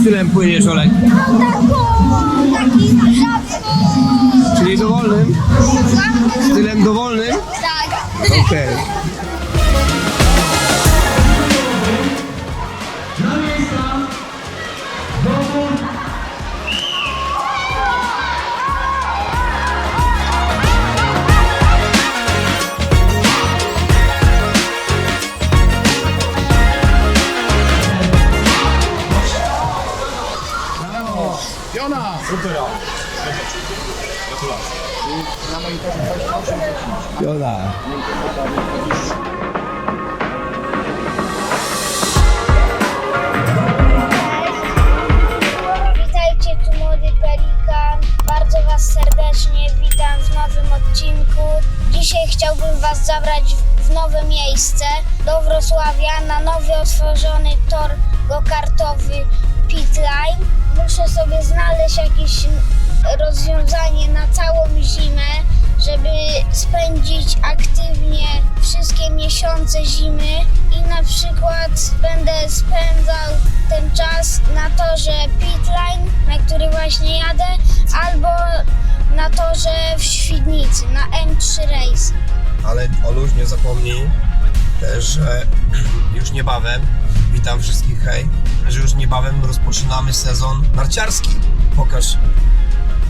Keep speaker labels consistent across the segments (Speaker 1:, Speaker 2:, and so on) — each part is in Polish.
Speaker 1: stylem płyniesz, Olek?
Speaker 2: Taką, taki rzadko.
Speaker 1: Czyli dowolnym? Stylem dowolnym?
Speaker 2: Tak.
Speaker 1: Okej. Joda.
Speaker 2: Witajcie, tu młody pelikan. Bardzo Was serdecznie witam w nowym odcinku. Dzisiaj chciałbym Was zabrać w nowe miejsce do Wrocławia na nowy otworzony tor go-kartowy Pitline. Muszę sobie znaleźć jakieś rozwiązanie na całą zimę, żeby spędzić aktywnie wszystkie miesiące zimy i na przykład będę spędzał ten czas na torze Pitline, na który właśnie jadę, albo na torze w Świdnicy, na M3 Race.
Speaker 1: Ale Oluś, nie zapomnij też, że już niebawem, witam wszystkich, hej, że już niebawem rozpoczynamy sezon narciarski. Pokaż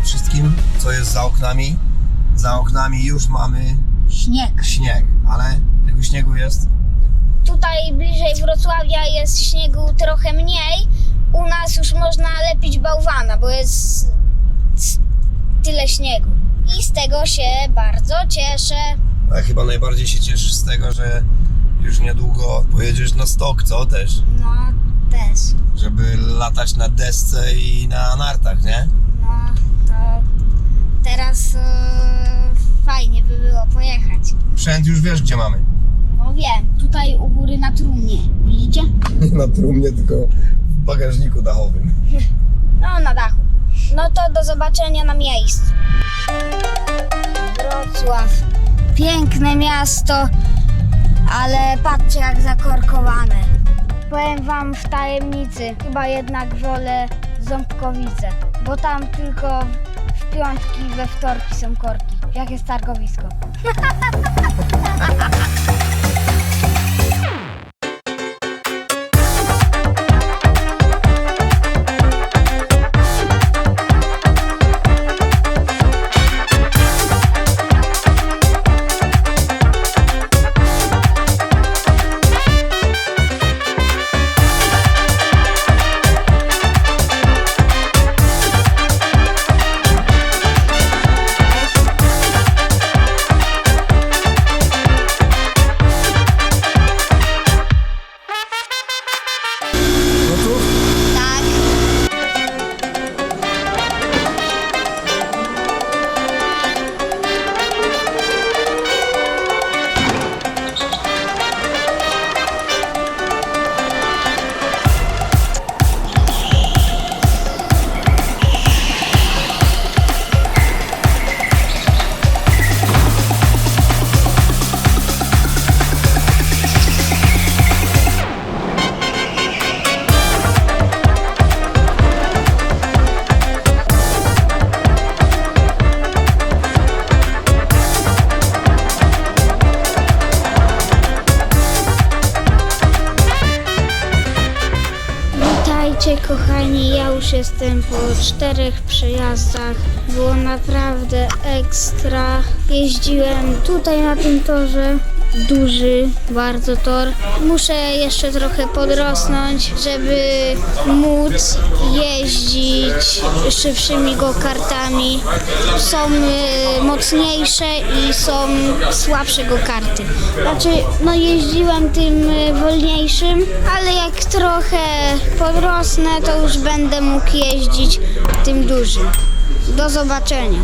Speaker 1: wszystkim, co jest za oknami. Za oknami już mamy
Speaker 2: Śnieg.
Speaker 1: śnieg, ale tego śniegu jest
Speaker 2: Tutaj bliżej Wrocławia jest śniegu trochę mniej. U nas już można lepić bałwana, bo jest s- tyle śniegu. I z tego się bardzo cieszę.
Speaker 1: Ale chyba najbardziej się cieszysz z tego, że już niedługo pojedziesz na stok, co też?
Speaker 2: No też.
Speaker 1: Żeby latać na desce i na nartach, nie?
Speaker 2: No to teraz e, fajnie by było pojechać.
Speaker 1: Sprzęt już wiesz, gdzie mamy.
Speaker 2: No wiem, tutaj u góry na trumnie. Widzicie?
Speaker 1: Nie na trumnie, tylko w bagażniku dachowym.
Speaker 2: No na dachu. No to do zobaczenia na miejscu. Wrocław. Piękne miasto, ale patrzcie jak zakorkowane. Powiem wam w tajemnicy, chyba jednak wolę Ząbkowice, bo tam tylko w piątki, we wtorki są korki. Jak jest targowisko. Witajcie kochani, ja już jestem po czterech przejazdach. Było naprawdę ekstra. Jeździłem tutaj na tym torze. Duży bardzo tor. Muszę jeszcze trochę podrosnąć, żeby móc jeździć szybszymi go-kartami. Są y, mocniejsze i są słabsze go-karty. Znaczy, no jeździłem tym y, wolniejszym, ale jak trochę podrosnę, to już będę mógł jeździć tym dużym. Do zobaczenia.